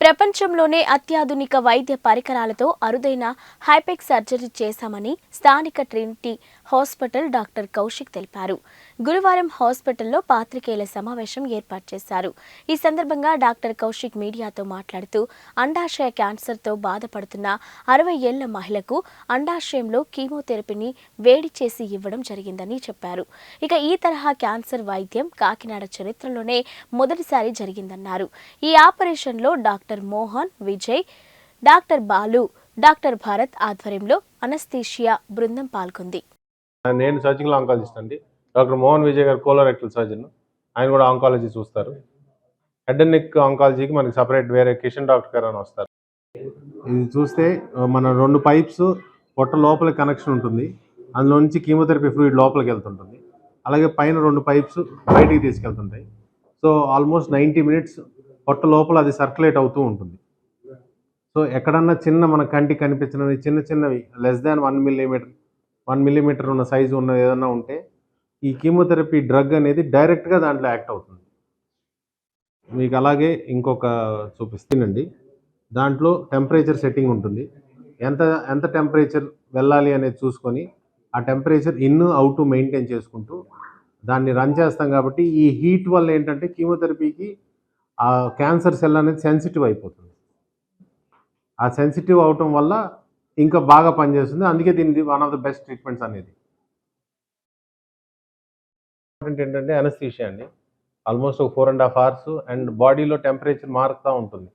ప్రపంచంలోనే అత్యాధునిక వైద్య పరికరాలతో అరుదైన హైపెక్ సర్జరీ చేశామని స్థానిక ట్రినిటీ హాస్పిటల్ డాక్టర్ కౌశిక్ తెలిపారు. గురువారం హాస్పిటల్లో పాత్రికేయుల సమావేశం ఏర్పాటు చేశారు. ఈ సందర్భంగా డాక్టర్ కౌశిక్ మీడియాతో మాట్లాడుతూ అండాశయ క్యాన్సర్తో బాధపడుతున్న అరవై ఏళ్ళ మహిళకు అండాశయంలో కీమోథెరపీని వేడి చేసి ఇవ్వడం జరిగిందని చెప్పారు. ఇక ఈ తరహా క్యాన్సర్ వైద్యం కాకినాడ చరిత్రలోనే మొదటిసారి జరిగిందన్నారు. ఈ ఆపరేషన్లో doctor Mohan Vijay doctor Balu doctor Bharat ఆధ్వర్యంలో అనస్థీషియా బృందం పాల్గొంది. నేను సర్జికల్ ఆంకాలజిస్ట్ అండి. డాక్టర్ మోహన్ విజయ్ గారు కోలోరెక్టల్ సర్జన్. ఆయన కూడా ఆంకాలజీ చూస్తారు. హెడ్ అండ్ నెక్ ఆంకాలజీకి మనకి సపరేట్ వేరే కిషన్ డాక్టర్ గారు అని వస్తారు. ఇది చూస్తే మన రెండు పైప్స్ పొట్ట లోపల కనెక్షన్ ఉంటుంది. అందులో నుంచి కీమోథెరపీ ఫ్లూయిడ్ లోపలికి వెళ్తుంటుంది. అలాగే పైన రెండు పైప్స్ బయటికి తీసుకెళ్తుంటాయి. సో ఆల్మోస్ట్ నైంటీ మినిట్స్ పొట్ట లోపల అది సర్క్యులేట్ అవుతూ ఉంటుంది. సో ఎక్కడన్నా చిన్న మన కంటికి కనిపించినవి చిన్న చిన్నవి less than one millimetre one millimetre ఉన్న సైజు ఉన్న ఏదన్నా ఉంటే ఈ కీమోథెరపీ డ్రగ్ అనేది డైరెక్ట్గా దాంట్లో యాక్ట్ అవుతుంది. మీకు అలాగే ఇంకొక చూపిస్తానండి దాంట్లో టెంపరేచర్ సెట్టింగ్ ఉంటుంది. ఎంత ఎంత టెంపరేచర్ వెళ్ళాలి అనేది చూసుకొని ఆ టెంపరేచర్ ఇన్ అవుట్ మెయింటైన్ చేసుకుంటూ దాన్ని రన్ చేస్తాం కాబట్టి ఈ హీట్ వల్ల ఏంటంటే కీమోథెరపీకి ఆ క్యాన్సర్ సెల్ అనేది సెన్సిటివ్ అయిపోతుంది. ఆ సెన్సిటివ్ అవటం వల్ల ఇంకా బాగా పనిచేస్తుంది. అందుకే దీనిది one of the best treatments అనేది. ఇంపార్టెంట్ ఏంటంటే అనస్థీషియా అండి. ఆల్మోస్ట్ ఒక four and half hours and బాడీలో టెంపరేచర్ మారుతూ ఉంటుంది.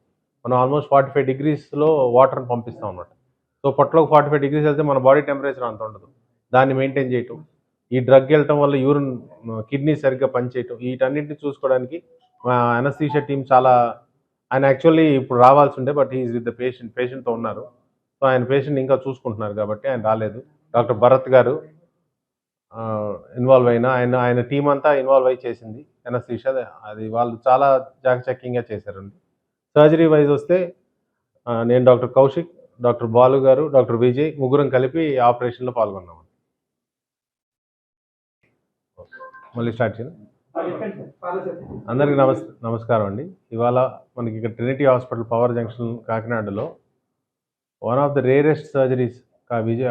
మనం ఆల్మోస్ట్ ఫార్టీ ఫైవ్ డిగ్రీస్లో వాటర్ని పంపిస్తాం అన్నమాట. సో పొట్టలోకి ఫార్టీ ఫైవ్ డిగ్రీస్ వెళ్తే మన బాడీ టెంపరేచర్ అంత ఉండదు. దాన్ని మెయింటైన్ చేయటం. ఈ డ్రగ్ వెళ్ళటం వల్ల యూరిన్ కిడ్నీ సరిగ్గా పనిచేయటం. వీటన్నిటిని చూసుకోవడానికి మా అనస్థీషియా టీం చాలా ఆయన యాక్చువల్లీ ఇప్పుడు రావాల్సి ఉండే but is with the patient పేషెంట్తో ఉన్నారు. సో ఆయన పేషెంట్ ఇంకా చూసుకుంటున్నారు కాబట్టి ఆయన రాలేదు. డాక్టర్ భరత్ గారు ఇన్వాల్వ్ అయిన ఆయన ఆయన టీం అంతా ఇన్వాల్వ్ అయి చేసింది. ఎనస్థీషియా అది వాళ్ళు చాలా జాగ్చక్యంగా చేశారండి. సర్జరీ వైజ్ వస్తే నేను డాక్టర్ కౌశిక్ డాక్టర్ బాలు గారు డాక్టర్ విజయ్ ముగ్గురం కలిపి ఆపరేషన్లో పాల్గొన్నాం మళ్ళీ స్టార్ట్ చేయండి అందరికీ నమస్ నమస్కారం అండి. ఇవాళ మనకి ఇక్కడ ట్రినిటీ హాస్పిటల్ పవర్ జంక్షన్ కాకినాడలో one of the rarest surgeries Vijaya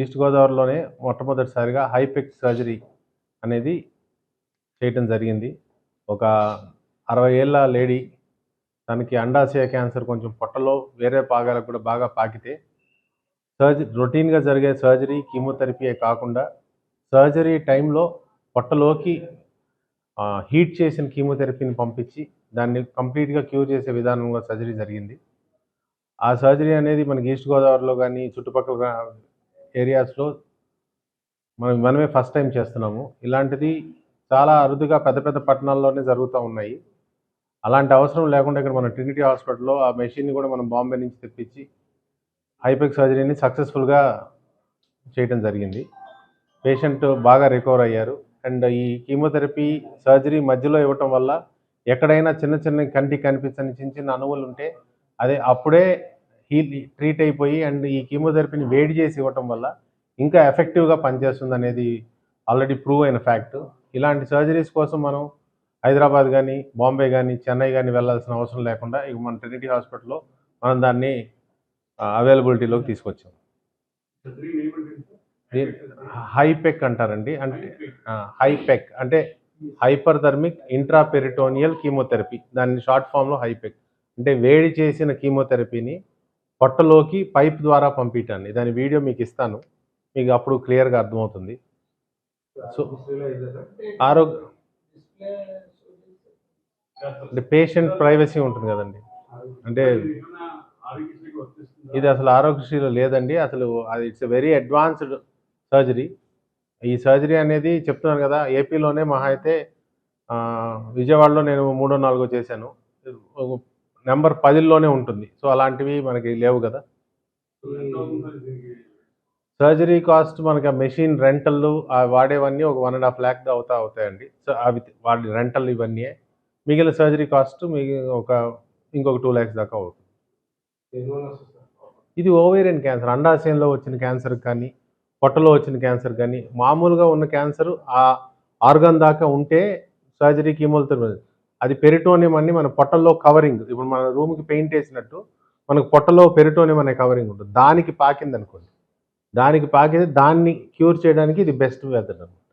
east గోదావరిలోనే మొట్టమొదటిసారిగా హైపెక్ సర్జరీ అనేది చేయటం జరిగింది. ఒక అరవై ఏళ్ళ లేడీ తనకి అండాశయ క్యాన్సర్ కొంచెం పొట్టలో వేరే భాగాలకు కూడా బాగా పాకితే సర్జరీ రొటీన్గా జరిగే సర్జరీ కీమోథెరపీయే కాకుండా సర్జరీ టైంలో పొట్టలోకి హీట్ చేసిన కీమోథెరపీని పంపించి దాన్ని కంప్లీట్గా క్యూర్ చేసే విధానంగా సర్జరీ జరిగింది. ఆ సర్జరీ అనేది మనకి ఈస్ట్ గోదావరిలో కానీ చుట్టుపక్కల ఏరియాస్లో మనం మనమే ఫస్ట్ టైం చేస్తున్నాము. ఇలాంటిది చాలా అరుదుగా పెద్ద పెద్ద పట్టణాల్లోనే జరుగుతూ ఉన్నాయి. అలాంటి అవసరం లేకుండా ఇక్కడ మన ట్రినిటీ హాస్పిటల్లో ఆ మెషిన్ని కూడా మనం బాంబే నుంచి తెప్పించి హైపెక్ సర్జరీని సక్సెస్ఫుల్గా చేయటం జరిగింది. పేషెంట్ బాగా రికవర్ అయ్యారు. అండ్ ఈ కీమోథెరపీ సర్జరీ మధ్యలో ఇవ్వటం వల్ల ఎక్కడైనా చిన్న చిన్న కంటికి కనిపించని చిన్న చిన్న అణువులు ఉంటే అదే అప్పుడే హీల్ ట్రీట్ అయిపోయి అండ్ ఈ కీమోథెరపీని వేడి చేసి ఇవ్వటం వల్ల ఇంకా ఎఫెక్టివ్గా పనిచేస్తుంది అనేది ఆల్రెడీ ప్రూవ్ అయిన ఫ్యాక్ట్. ఇలాంటి సర్జరీస్ కోసం మనం హైదరాబాద్ కానీ బాంబే కానీ చెన్నై కానీ వెళ్ళాల్సిన అవసరం లేకుండా ఇక మన ట్రినిటీ హాస్పిటల్లో మనం దాన్ని అవైలబిలిటీలోకి తీసుకొచ్చాం. హైపెక్ అంటారండి. అంటే హైపెక్ అంటే హైపర్థర్మిక్ ఇంట్రాపెరిటోనియల్ కీమోథెరపీ. దాన్ని షార్ట్ ఫామ్లో హైపెక్. అంటే వేడి చేసిన కీమోథెరపీని పొట్టలోకి పైప్ ద్వారా పంపించండి దాని వీడియో మీకు ఇస్తాను. మీకు అప్పుడు క్లియర్గా అర్థమవుతుంది. సో ఆరోగ్య అంటే పేషెంట్ ప్రైవసీ ఉంటుంది కదండి. అంటే ఇది అసలు ఆరోగ్యశ్రీలో లేదండి. అసలు అది ఇట్స్ వెరీ అడ్వాన్స్డ్ సర్జరీ. ఈ సర్జరీ అనేది చెప్తున్నాను కదా ఏపీలోనే మహా అయితే విజయవాడలో నేను మూడో నాలుగో చేశాను. నెంబర్ పదిల్లోనే ఉంటుంది. సో అలాంటివి మనకి లేవు కదా. సర్జరీ కాస్ట్ మనకి ఆ మెషిన్ రెంటల్లు వాడేవన్నీ ఒక వన్ అండ్ హాఫ్ ల్యాక్ అవుతా అవుతాయండి. సో అవి వాడి రెంటల్ ఇవన్నీ మిగిలిన సర్జరీ కాస్ట్ మీ ఒక ఇంకొక టూ ల్యాక్స్ దాకా అవుతుంది. ఇది ఓవేరియన్ క్యాన్సర్. అండాశయంలో వచ్చిన క్యాన్సర్ కానీ పొట్టలో వచ్చిన క్యాన్సర్ కానీ మామూలుగా ఉన్న క్యాన్సర్ ఆ ఆర్గాన్ దాకా ఉంటే సర్జరీ కీమోథెరపీ అది పెరిటోనియం అని మన పొట్టలో కవరింగ్ ఇప్పుడు మన రూమ్కి పెయింట్ వేసినట్టు మనకు పొట్టలో పెరిటోనియం అనే కవరింగ్ ఉంటుంది. దానికి పాకింది అనుకోండి దానికి పాకింది దాన్ని క్యూర్ చేయడానికి ఇది బెస్ట్ మెథడ్ అనమాట